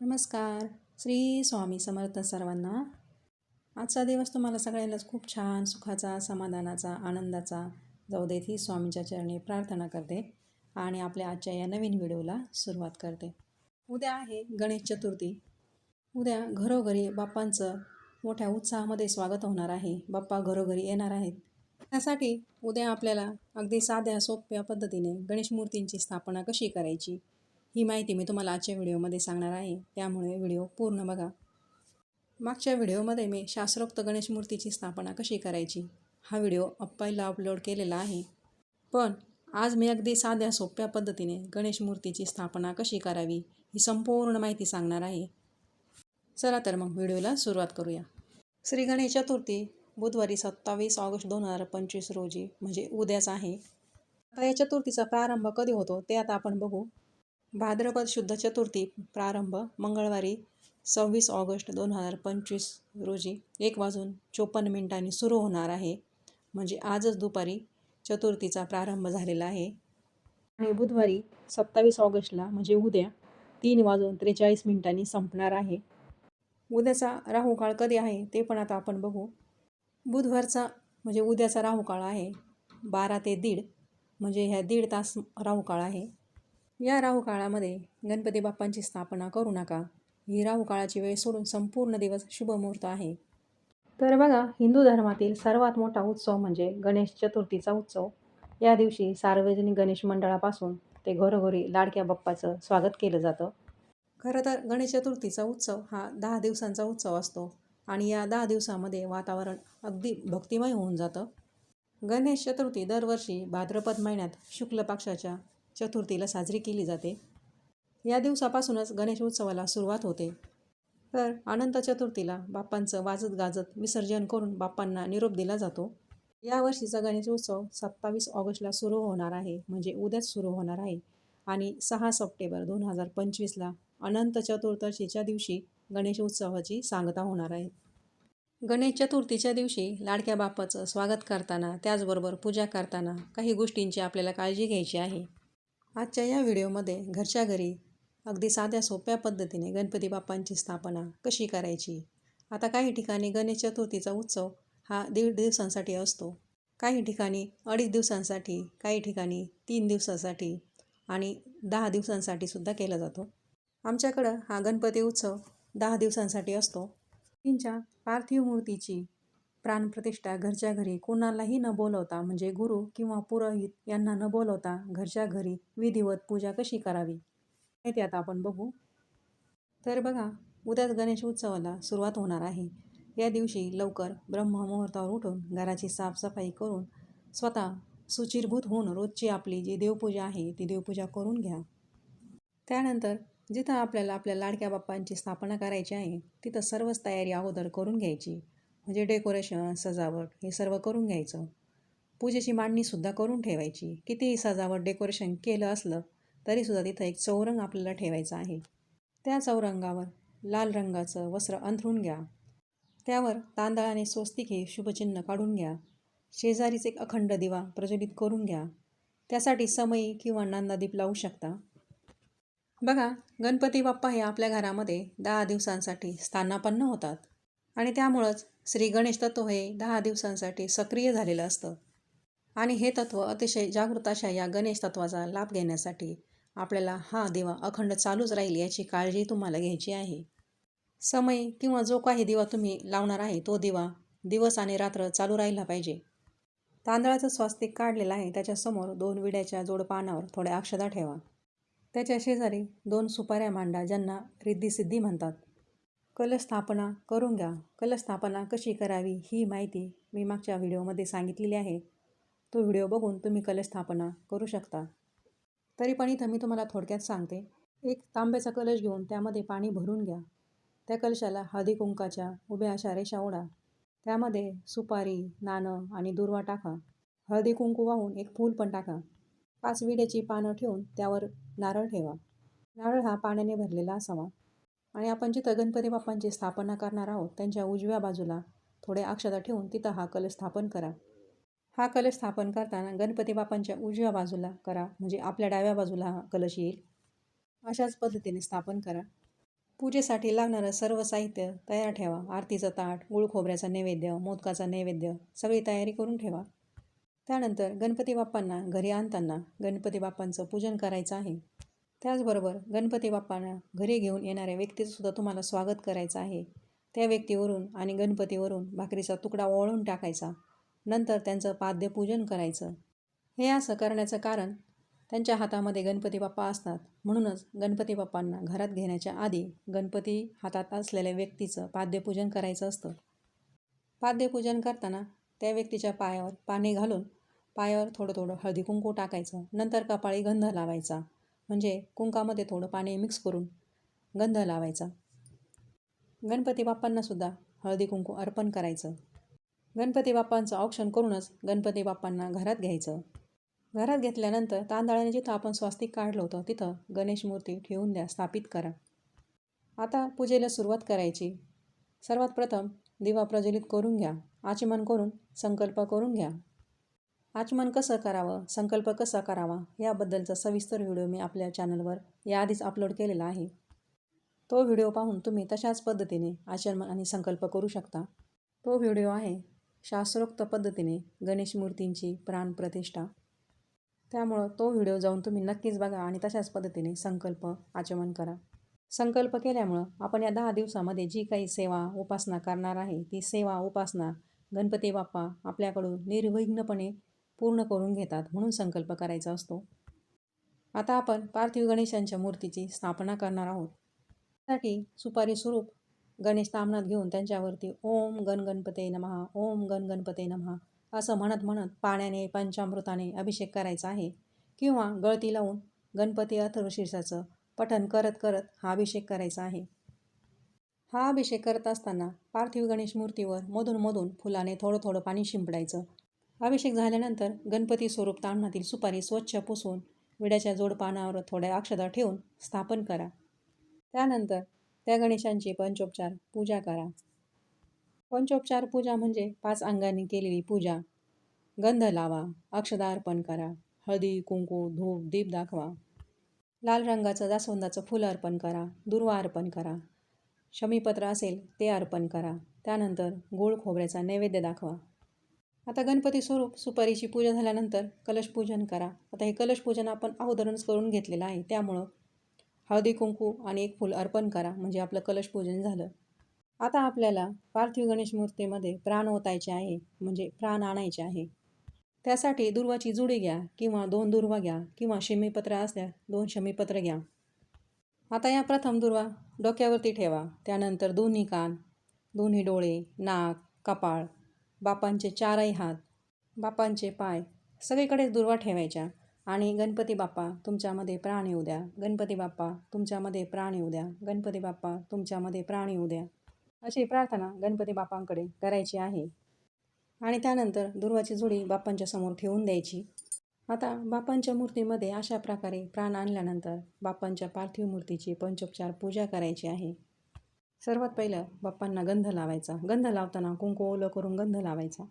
नमस्कार. श्री स्वामी समर्थ सर्वांना. आजचा दिवस तुम्हाला सगळ्यांनाच खूप छान सुखाचा समाधानाचा आनंदाचा. जाऊ देत ही स्वामींच्या चरणी प्रार्थना करते आणि आपल्या आजच्या या नवीन व्हिडिओला सुरुवात करते. उद्या आहे गणेश चतुर्थी. उद्या घरोघरी बाप्पांचं मोठ्या उत्साहामध्ये स्वागत होणार आहे. बाप्पा घरोघरी येणार आहेत. त्यासाठी उद्या आपल्याला अगदी साध्या सोप्या पद्धतीने गणेश मूर्तींची स्थापना कशी करायची? ही माहिती मी तुम्हाला आजच्या व्हिडिओमध्ये सांगणार आहे. त्यामुळे व्हिडिओ पूर्ण बघा. मागच्या व्हिडिओमध्ये मी शास्त्रोक्त गणेश मूर्तीची स्थापना कशी करायची? हा व्हिडिओ अप्पाईला अपलोड केलेला आहे. पण आज मी अगदी साध्या सोप्या पद्धतीने गणेश मूर्तीची स्थापना कशी करावी ही संपूर्ण माहिती सांगणार आहे. चला तर मग व्हिडिओला सुरुवात करूया. श्री गणेश चतुर्थी बुधवारी सत्तावीस ऑगस्ट दोन हजार पंचवीस रोजी म्हणजे उद्याच आहे. आता या चतुर्थीचा प्रारंभ कधी होतो ते आता आपण बघू. भाद्रपद शुद्ध चतुर्थी प्रारंभ मंगळवारी सव्वीस ऑगस्ट दोन हजार पंचवीस रोजी एक वाजून चोपन्न मिनिटांनी सुरू होणार आहे. म्हणजे आजच दुपारी चतुर्थीचा प्रारंभ झालेला आहे. आणि बुधवारी सत्तावीस ऑगस्टला म्हणजे उद्या तीन वाजून त्रेचाळीस मिनिटांनी संपणार आहे. उद्याचा राहुकाळ कधी आहे ते पण आता आपण बघू. बुधवारचा म्हणजे उद्याचा राहुकाळ आहे बारा ते दीड म्हणजे ह्या दीड तास राहुकाळ आहे. या राहुकाळामध्ये गणपती बाप्पांची स्थापना करू नका. ही राहुकाळाची वेळ सोडून संपूर्ण दिवस शुभमुहूर्त आहे. तर बघा हिंदू धर्मातील सर्वात मोठा उत्सव म्हणजे गणेश चतुर्थीचा उत्सव. या दिवशी सार्वजनिक गणेश मंडळापासून ते घरोघरी लाडक्या बाप्पाचं स्वागत केलं जातं. खरं तर गणेश चतुर्थीचा उत्सव हा दहा दिवसांचा उत्सव असतो आणि या दहा दिवसामध्ये वातावरण अगदी भक्तिमय होऊन जातं. गणेश चतुर्थी दरवर्षी भाद्रपद महिन्यात शुक्ल पक्षाच्या चतुर्थीला साजरी केली जाते. या दिवसापासूनच गणेश उत्सवाला सुरुवात होते. तर अनंत चतुर्थीला बाप्पांचं वाजत गाजत विसर्जन करून बाप्पांना निरोप दिला जातो. यावर्षीचा गणेश उत्सव सत्तावीस ऑगस्टला सुरू होणार आहे म्हणजे उद्याच सुरू होणार आहे. आणि सहा सप्टेंबर दोन हजार पंचवीसला अनंत चतुर्दशीच्या दिवशी गणेश उत्सवाची सांगता होणार आहे. गणेश चतुर्थीच्या दिवशी लाडक्या बाप्पाचं स्वागत करताना त्याचबरोबर पूजा करताना काही गोष्टींची आपल्याला काळजी घ्यायची आहे. आजच्या या व्हिडिओमध्ये घरच्या घरी अगदी साध्या सोप्या पद्धतीने गणपती बाप्पांची स्थापना कशी करायची? आता काही ठिकाणी गणेश चतुर्थीचा उत्सव हा दीड दिवसांसाठी असतो. काही ठिकाणी अडीच दिवसांसाठी काही ठिकाणी तीन दिवसासाठी आणि दहा दिवसांसाठी सुद्धा केला जातो. आमच्याकडं हा गणपती उत्सव दहा दिवसांसाठी असतो. तीनच्या पार्थिव मूर्तीची प्राणप्रतिष्ठा घरच्या घरी कोणालाही न बोलवता म्हणजे गुरु किंवा पुरोहित यांना न बोलवता घरच्या घरी विधिवत पूजा कशी करावी? हे ते आता आपण बघू. तर बघा उद्याच गणेश उत्सवाला सुरुवात होणार आहे. या दिवशी लवकर ब्रह्ममुहूर्तावर उठून घराची साफसफाई करून स्वतः सुचिरभूत होऊन रोजची आपली जी देवपूजा आहे ती देवपूजा करून घ्या. त्यानंतर जिथं आपल्याला आपल्या लाडक्या बाप्पांची स्थापना करायची आहे तिथं सर्वच तयारी अगोदर करून घ्यायची. म्हणजे डेकोरेशन सजावट हे सर्व करून घ्यायचं. पूजेची मांडणीसुद्धा करून ठेवायची. कितीही सजावट डेकोरेशन केलं असलं तरीसुद्धा तिथं एक चौरंग आपल्याला ठेवायचा आहे. त्या चौरंगावर लाल रंगाचं वस्त्र अंथरून घ्या. त्यावर तांदळाने स्वस्तिक हे शुभचिन्ह काढून घ्या. शेजारीच एक अखंड दिवा प्रज्वलित करून घ्या. त्यासाठी समयी किंवा नांदादीप लावू शकता. बघा गणपती बाप्पा हे आपल्या घरामध्ये दहा दिवसांसाठी स्थानापन्न होतात. आणि त्यामुळंच श्री गणेश तत्व हे दहा दिवसांसाठी सक्रिय झालेलं असतं. आणि हे तत्त्व अतिशय जागृत अशा या गणेश तत्वाचा लाभ घेण्यासाठी आपल्याला हा दिवा अखंड चालूच राहील याची काळजी तुम्हाला घ्यायची आहे. समय किंवा जो काही दिवा तुम्ही लावणार आहे तो दिवा दिवस आणि रात्र चालू राहिला पाहिजे. तांदळाचं स्वास्तिक काढलेलं आहे त्याच्यासमोर दोन विड्याच्या जोडपानावर थोड्या अक्षदा ठेवा. त्याच्या शेजारी दोन सुपाऱ्या मांडा ज्यांना रिद्धिसिद्धी म्हणतात. कलस्थापना करून घ्या. कलस्थापना कशी करावी ही माहिती मी मागच्या व्हिडिओमध्ये सांगितलेली आहे. तो व्हिडिओ बघून तुम्ही कलस्थापना करू शकता. तरी पण इथं मी तुम्हाला थोडक्यात सांगते. एक तांब्याचा कलश घेऊन त्यामध्ये पाणी भरून घ्या. त्या कलशाला हळदी कुंकाच्या उभ्या अशा रेषा ओढा. त्यामध्ये सुपारी नाणं आणि दुर्वा टाका. हळदी कुंकू वाहून एक फूल पण टाका. पाच विड्याची पानं ठेवून त्यावर नारळ ठेवा. नारळ हा पाण्याने भरलेला असावा. आणि आपण जिथं गणपती बाप्पांची स्थापना करणार आहोत त्यांच्या उजव्या बाजूला थोडे अक्षता ठेवून तिथं हा कलश स्थापन करा. हा कलश स्थापन करताना गणपती बाप्पांच्या उजव्या बाजूला करा म्हणजे आपल्या डाव्या बाजूला हा कलश येईल. अशाच पद्धतीने स्थापन करा. पूजेसाठी लागणारं सर्व साहित्य तयार ठेवा. आरतीचं ताट गुळ खोबऱ्याचा नैवेद्य मोदकाचा नैवेद्य सगळी तयारी करून ठेवा. त्यानंतर गणपती बाप्पांना घरी आणताना गणपती बाप्पांचं पूजन करायचं आहे. त्याचबरोबर गणपती बाप्पांना घरी घेऊन येणाऱ्या व्यक्तीचंसुद्धा तुम्हाला स्वागत करायचं आहे. त्या व्यक्तीवरून आणि गणपतीवरून भाकरीचा तुकडा ओळून टाकायचा. नंतर त्यांचं पाद्यपूजन करायचं. हे असं करण्याचं कारण त्यांच्या हातामध्ये गणपती बाप्पा असतात. म्हणूनच गणपती बाप्पांना घरात घेण्याच्या आधी गणपती हातात असलेल्या व्यक्तीचं पाद्यपूजन करायचं असतं. पाद्यपूजन करताना त्या व्यक्तीच्या पायावर पाणी घालून पायावर थोडं थोडं हळदी कुंकू टाकायचं. नंतर कपाळी गंध लावायचा. म्हणजे कुंकामध्ये थोडं पाणी मिक्स करून गंध लावायचा. गणपती बाप्पांनासुद्धा हळदी कुंकू अर्पण करायचं. गणपती बाप्पांचं औक्षण करूनच गणपती बाप्पांना घरात घ्यायचं. घरात घेतल्यानंतर तांदळाने जिथं आपण स्वास्तिक काढलं होतं तिथं गणेश मूर्ती ठेवून द्या स्थापित करा. आता पूजेला सुरुवात करायची. सर्वात प्रथम दिवा प्रज्वलित करून घ्या आचमन करून संकल्प करून घ्या. आचमन कसं करावं? संकल्प कसा करावा? याबद्दलचा सविस्तर व्हिडिओ मी आपल्या चॅनलवर याआधीच अपलोड केलेला आहे. तो व्हिडिओ पाहून तुम्ही तशाच पद्धतीने आचमन आणि संकल्प करू शकता. तो व्हिडिओ आहे शास्त्रोक्त पद्धतीने गणेश मूर्तींची प्राणप्रतिष्ठा त्यामुळं तो व्हिडिओ जाऊन तुम्ही नक्कीच बघा आणि तशाच पद्धतीने संकल्प आचमन करा. संकल्प केल्यामुळं आपण या दहा दिवसामध्ये जी काही सेवा उपासना करणार आहे ती सेवा उपासना गणपती बाप्पा आपल्याकडून निर्विघ्नपणे पूर्ण करून घेतात म्हणून संकल्प करायचा असतो. आता आपण पार्थिव गणेशांच्या मूर्तीची स्थापना करणार आहोत. त्यासाठी सुपारी स्वरूप गणेश तामनात घेऊन त्यांच्यावरती ओम गण गणपते नमहा ओम गण गणपते नमहा असं म्हणत म्हणत पाण्याने पंचामृताने अभिषेक करायचा आहे किंवा गळती लावून गणपती अथर्वशीर्षाचं पठण करत करत हा अभिषेक करायचा आहे. हा अभिषेक करत असताना पार्थिव गणेश मूर्तीवर मधून मधून फुलाने थोडं थोडं पाणी शिंपडायचं. अभिषेक झाल्यानंतर गणपती स्वरूप तांदणातील सुपारी स्वच्छ पुसून विड्याच्या जोडपानावर थोड्या अक्षता ठेवून स्थापन करा. त्यानंतर त्या गणेशांची पंचोपचार पूजा करा. पंचोपचार पूजा म्हणजे पाच अंगांनी केलेली पूजा. गंध लावा अक्षदा अर्पण करा. हळदी कुंकू धूप दीप दाखवा. लाल रंगाचं जास्वंदाचं फुलं अर्पण करा. दुर्वा अर्पण करा. शमीपत्र असेल ते अर्पण करा. त्यानंतर गोळ खोबऱ्याचा नैवेद्य दाखवा. आता गणपती स्वरूप सुपारीची पूजा झाल्यानंतर कलशपूजन करा. आता हे कलशपूजन आपण अगोदरच करून घेतलेलं आहे. त्यामुळं हळदी कुंकू आणि एक फूल अर्पण करा. म्हणजे आपलं कलशपूजन झालं. आता आपल्याला पार्थिव गणेश मूर्तीमध्ये प्राण ओतायचे आहे. म्हणजे प्राण आणायचे आहे. त्यासाठी दुर्वाची जुडी घ्या किंवा दोन दुर्वा घ्या किंवा शमीपत्र असल्या दोन शमीपत्र घ्या. आता या प्रथम दुर्वा डोक्यावरती ठेवा. त्यानंतर दोन्ही कान दोन्ही डोळे नाक कपाळ बापांचे चारही हात बापांचे पाय सगळीकडेच दुर्वा ठेवायच्या. आणि गणपती बाप्पा तुमच्यामध्ये प्राण येऊ द्या गणपती बाप्पा तुमच्यामध्ये प्राण येऊ द्या गणपती बाप्पा तुमच्यामध्ये प्राण येऊ द्या अशी प्रार्थना गणपती बाप्पांकडे करायची आहे. आणि त्यानंतर दुर्वाची झुडी बाप्पांच्या समोर ठेवून द्यायची. आता बाप्पांच्या मूर्तीमध्ये अशा प्रकारे प्राण आणल्यानंतर बाप्पांच्या पार्थिव मूर्तीची पंचोपचार पूजा करायची आहे. सर्वात पहिलं बाप्पांना गंध लावायचा. गंध लावताना कुंकू ओलं करून गंध लावायचा.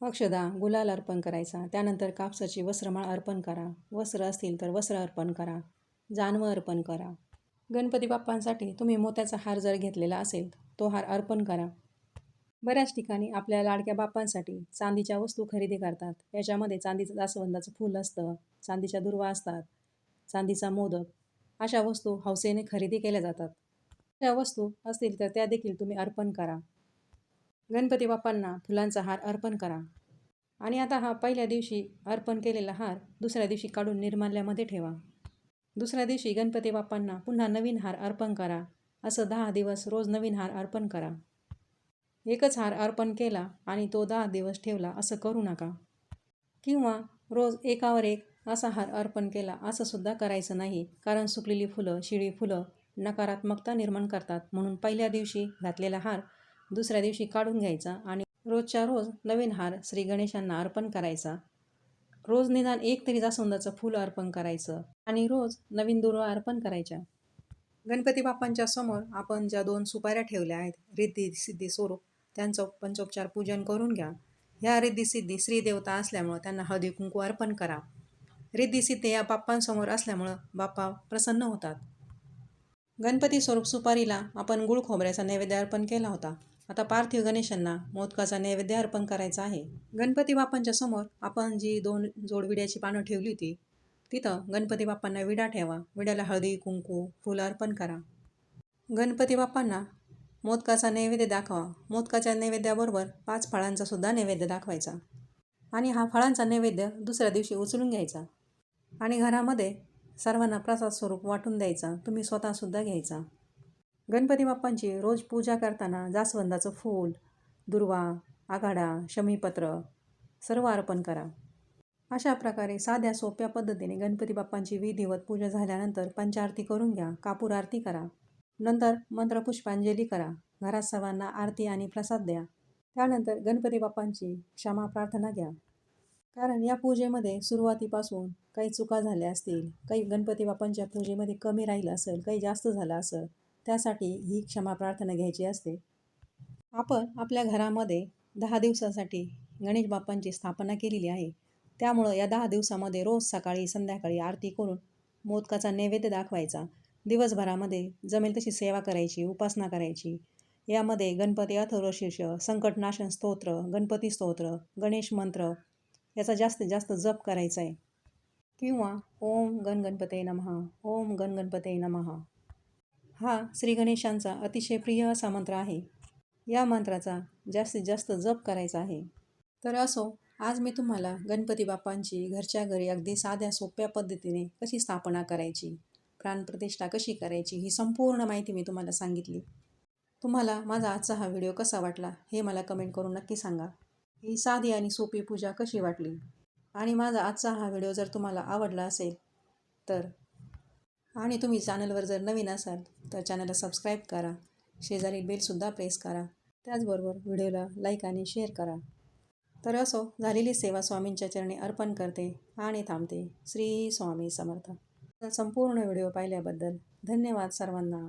अक्षदा गुलाल अर्पण करायचा. त्यानंतर कापसाची वस्त्रमाळ अर्पण करा. वस्त्र असतील तर वस्त्र अर्पण करा. जानवं अर्पण करा. गणपती बाप्पांसाठी तुम्ही मोत्याचा हार जर घेतलेला असेल तो हार अर्पण करा. बऱ्याच ठिकाणी आपल्या लाडक्या बाप्पांसाठी चांदीच्या वस्तू खरेदी करतात. याच्यामध्ये चांदीचं जास्वंदाचं फूल असतं चांदीच्या दुर्वा असतात चांदीचा मोदक अशा वस्तू हौसेने खरेदी केल्या जातात. त्या वस्तू असतील तर त्या देखील तुम्ही अर्पण करा. गणपती बाप्पांना फुलांचा हार अर्पण करा. आणि आता हा पहिल्या दिवशी अर्पण केलेला हार दुसऱ्या दिवशी काढून निर्माल्यामध्ये ठेवा. दुसऱ्या दिवशी गणपती बाप्पांना पुन्हा नवीन हार अर्पण करा. असं दहा दिवस रोज नवीन हार अर्पण करा. एकच हार अर्पण केला आणि तो दहा दिवस ठेवला असं करू नका. किंवा रोज एकावर एक असा हार अर्पण केला असं सुद्धा करायचं नाही. कारण सुकलेली फुलं शिळी फुलं नकारात्मकता निर्माण करतात. म्हणून पहिल्या दिवशी घातलेला हार दुसऱ्या दिवशी काढून घ्यायचा आणि रोजच्या रोज नवीन हार श्री गणेशांना अर्पण करायचा. रोज निदान एक तरी जास्वंदाचं फूल अर्पण करायचं आणि रोज नवीन दुर्वा अर्पण करायच्या. गणपती बाप्पांच्या समोर आपण ज्या दोन सुपाऱ्या ठेवल्या आहेत रिद्धी सिद्धी स्वरूप त्यांचं पंचोपचार पूजन करून घ्या. ह्या रिद्धी सिद्धी श्रीदेवता असल्यामुळं त्यांना हळदी कुंकू अर्पण करा. रिद्धी सिद्धी या बाप्पांसमोर असल्यामुळं बाप्पा प्रसन्न होतात. गणपती स्वरूप सुपारीला आपण गुळ खोबऱ्याचा नैवेद्य अर्पण केला होता. आता पार्थिव गणेशांना मोदकाचा नैवेद्य अर्पण करायचा आहे. गणपती बाप्पांच्या समोर आपण जी दोन जोडविड्याची पानं ठेवली होती तिथं गणपती बाप्पांना विडा ठेवा. विड्याला हळदी कुंकू फुलं अर्पण करा. गणपती बाप्पांना मोदकाचा नैवेद्य दाखवा. मोदकाच्या नैवेद्याबरोबर पाच फळांचा सुद्धा नैवेद्य दाखवायचा. आणि हा फळांचा नैवेद्य दुसऱ्या दिवशी उचलून घ्यायचा. आणि घरामध्ये सर्वांना प्रसाद स्वरूप वाटून द्यायचा. तुम्ही स्वतःसुद्धा घ्यायचा. गणपती बाप्पांची रोज पूजा करताना जास्वंदाचं फूल दुर्वा आघाडा शमीपत्र सर्व अर्पण करा. अशा प्रकारे साध्या सोप्या पद्धतीने गणपती बाप्पांची विधिवत पूजा झाल्यानंतर पंचारती करून घ्या. कापूर आरती करा. नंतर मंत्रपुष्पांजली करा. घरात सर्वांना आरती आणि प्रसाद द्या. त्यानंतर गणपती बाप्पांची क्षमा प्रार्थना घ्या. कारण या पूजेमध्ये सुरुवातीपासून काही चुका झाल्या असतील काही गणपती बाप्पांच्या पूजेमध्ये कमी राहिलं असेल काही जास्त झालं असेल त्यासाठी ही क्षमा प्रार्थना घ्यायची असते. आपण आपल्या घरामध्ये दहा दिवसासाठी गणेश बाप्पांची स्थापना केलेली आहे. त्यामुळं या दहा दिवसामध्ये रोज सकाळी संध्याकाळी आरती करून मोदकाचा नैवेद्य दाखवायचा. दिवसभरामध्ये जमेल तशी सेवा करायची उपासना करायची. यामध्ये गणपती अथर्वशीर्ष संकटनाशन स्तोत्र गणपती स्तोत्र गणेश मंत्र याचा जास्तीत जास्त जप करायचा आहे. किंवा ओम गणगणपते नमहा ओम गणगणपते नमहा नमः. हा श्री गणेशांचा अतिशय प्रिय असा मंत्र आहे. या मंत्राचा जास्तीत जास्त जप करायचा आहे. तर असो आज मी तुम्हाला गणपती बाप्पांची घरच्या घरी अगदी साध्या सोप्या पद्धतीने कशी स्थापना करायची प्राणप्रतिष्ठा कशी करायची ही संपूर्ण माहिती मी तुम्हाला सांगितली. तुम्हाला माझा आजचा हा व्हिडिओ कसा वाटला हे मला कमेंट करून नक्की सांगा. ही साधी आणि सोपी पूजा कशी वाटली? आणि माझा आजचा हा व्हिडिओ जर तुम्हाला आवडला असेल तर आणि तुम्ही चॅनलवर जर नवीन असाल तर चॅनलला सबस्क्राईब करा. शेजारी बेलसुद्धा प्रेस करा. त्याचबरोबर व्हिडिओला लाईक आणि शेअर करा. तर असो झालेली सेवा स्वामींच्या चरणी अर्पण करते आणि थांबते. श्री स्वामी समर्थ. संपूर्ण व्हिडिओ पाहिल्याबद्दल धन्यवाद सर्वांना.